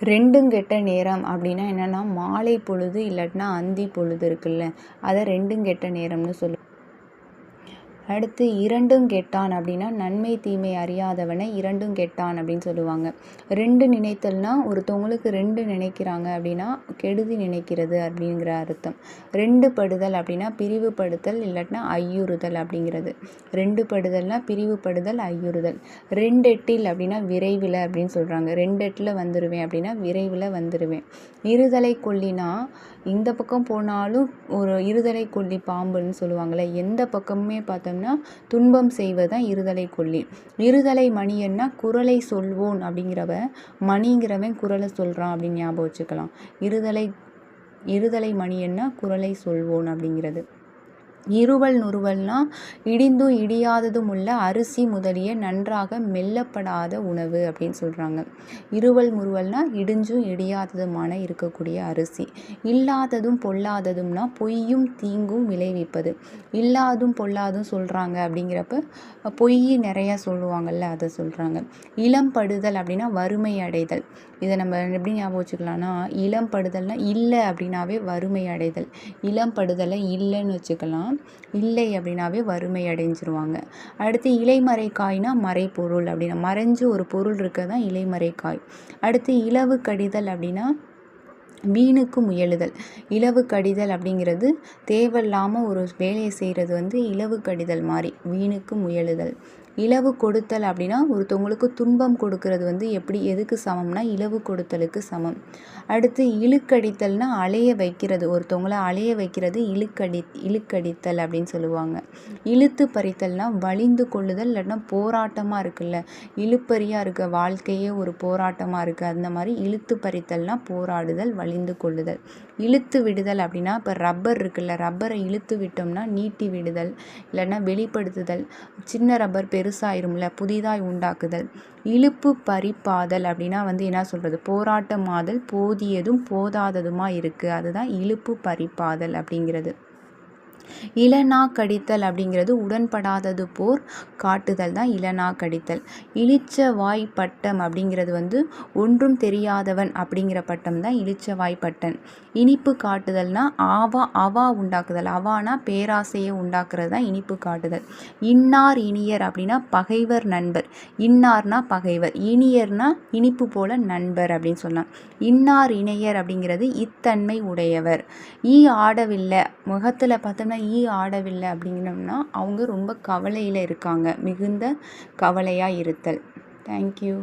ரெண்டும் கெட்ட நேரம் அப்படின்னா என்னென்னா மாலை பொழுது இல்லாட்டினா அந்தி பொழுது இருக்குல்ல அதை ரெண்டும் கெட்ட நேரம்னு சொல்லு அடுத்து இரண்டும் கெட்டான் அப்படின்னா நன்மை தீமை அறியாதவனை இரண்டும் கெட்டான் அப்படின்னு சொல்லுவாங்க. ரெண்டு நினைத்தல்னா ஒருத்தவங்களுக்கு ரெண்டு நினைக்கிறாங்க அப்படின்னா கெடுதி நினைக்கிறது அப்படிங்கிற அர்த்தம். ரெண்டு படுதல் அப்படின்னா பிரிவுபடுத்தல் இல்லாட்டினா ஐயுறுதல் அப்படிங்கிறது. ரெண்டு படுதல்னா பிரிவுபடுதல் ஐயுறுதல். ரெண்டெட்டில் அப்படின்னா விரைவில் அப்படின்னு சொல்கிறாங்க ரெண்டெட்டில் வந்துடுவேன் அப்படின்னா விரைவில் வந்துடுவேன் இருதலை கொல்லினா இந்த பக்கம் போனாலும் ஒரு இருதலை கொல்லி பாம்புன்னு சொல்லுவாங்கள்ல எந்த பக்கமுமே பார்த்தோம்னா பார்த்தோம்னா துன்பம் செய்வதான் இருதலை கொல்லி. இருதலை மணியன்னா குரலை சொல்வோன் அப்படிங்கிறவன் மணிங்கிறவன் குரலை சொல்கிறான் அப்படின்னு ஞாபகம் வச்சுக்கலாம். இருதலை இருதலை மணியன்னா குரலை சொல்வோன் அப்படிங்கிறது. இருவல் நுறுவல்னால் இடிந்தும் இடியாததும் உள்ள அரிசி முதலிய நன்றாக மெல்லப்படாத உணவு அப்படின்னு சொல்கிறாங்க இருவல் முறுவல்னா இடிஞ்சும் இடியாததுமான இருக்கக்கூடிய அரிசி. இல்லாததும் பொல்லாததும்னா பொய்யும் தீங்கும் விளைவிப்பது. இல்லாதும் பொல்லாதும் சொல்கிறாங்க அப்படிங்கிறப்ப பொய் நிறையா சொல்லுவாங்கள்ல அதை சொல்கிறாங்க இளம் படுதல் அப்படின்னா வறுமை அடைதல். இதை நம்ம எப்படி ஞாபகம் வச்சுக்கலாம்னா இளம் படுதல்னால் இல்லை அப்படின்னாவே வறுமை அடைதல். இளம் படுதலை இல்லைன்னு வச்சுக்கலாம். இல்லை அப்படின்னாவே வறுமை அடைஞ்சிருவாங்க. அடுத்து இலைமறை காய்னா மறைப்பொருள் அப்படின்னா மறைஞ்சு ஒரு பொருள் இருக்க தான் இலைமறை காய் அடுத்து இலவு கடிதல் அப்படின்னா வீணுக்கு முயலுதல். இலவு கடிதல் அப்படிங்கிறது தேவையில்லாமல் ஒரு வேலையை செய்கிறது வந்து இலவு கடிதல் மாதிரி வீணுக்கு முயலுதல். இலவு கொடுத்தல் அப்படின்னா ஒருத்தவங்களுக்கு துன்பம் கொடுக்கறது வந்து எப்படி எதுக்கு சமம்னா இலவு கொடுத்தலுக்கு சமம். அடுத்து இழுக்கடித்தல்னா அலைய வைக்கிறது ஒருத்தவங்கள அலைய வைக்கிறது இழுக்கடி இழுக்கடித்தல் அப்படின்னு சொல்லுவாங்க. இழுத்து பறித்தல்னா வலிந்து கொள்ளுதல் இல்லைன்னா போராட்டமாக இருக்குல்ல. இழுப்பறியாக இருக்க வாழ்க்கையே ஒரு போராட்டமாக இருக்குது அந்த மாதிரி இழுத்து பறித்தல்னா போராடுதல் வலிந்து கொள்ளுதல். இழுத்து விடுதல் அப்படின்னா இப்போ ரப்பர் இருக்குல்ல ரப்பரை இழுத்து விட்டோம்னா நீட்டி விடுதல் இல்லைன்னா வெளிப்படுத்துதல். சின்ன ரப்பர் பெருசாயிரும்ல புதிதாய் உண்டாக்குதல். இழுப்பு பறிப்பாதல் அப்படின்னா வந்து என்ன சொல்கிறது போராட்டமாதல் போதியதும் போதாததுமாக இருக்குது அதுதான் இழுப்பு பறிப்பாதல் அப்படிங்கிறது. இளநா கடித்தல் அப்படிங்கிறது உடன்படாதது போர் காட்டுதல் தான் இளநா கடித்தல் இளிச்ச வாய் பட்டம் அப்படிங்கிறது வந்து ஒன்றும் தெரியாதவன் அப்படிங்கிற பட்டம் தான் இளிச்ச வாய் பட்டன் இனிப்பு காட்டுதல்னா ஆவா அவா உண்டாக்குதல். அவானா பேராசையை உண்டாக்குறது தான் இனிப்பு காட்டுதல். இன்னார் இனியர் அப்படின்னா பகைவர் நண்பர். இன்னார்னா பகைவர். இனியர்னா இனிப்பு போல நண்பர் அப்படின்னு சொல்லலாம் இன்னார் இணையர் அப்படிங்கிறது இத்தன்மை உடையவர். ஈ ஆடவில்லை. முகத்தில் ஆனால் ஈ ஆடவில்லை அப்படிங்கிறோம்னா அவங்க ரொம்ப கவலையில் இருக்காங்க. மிகுந்த கவலையாக இருத்தல். தேங்க்யூ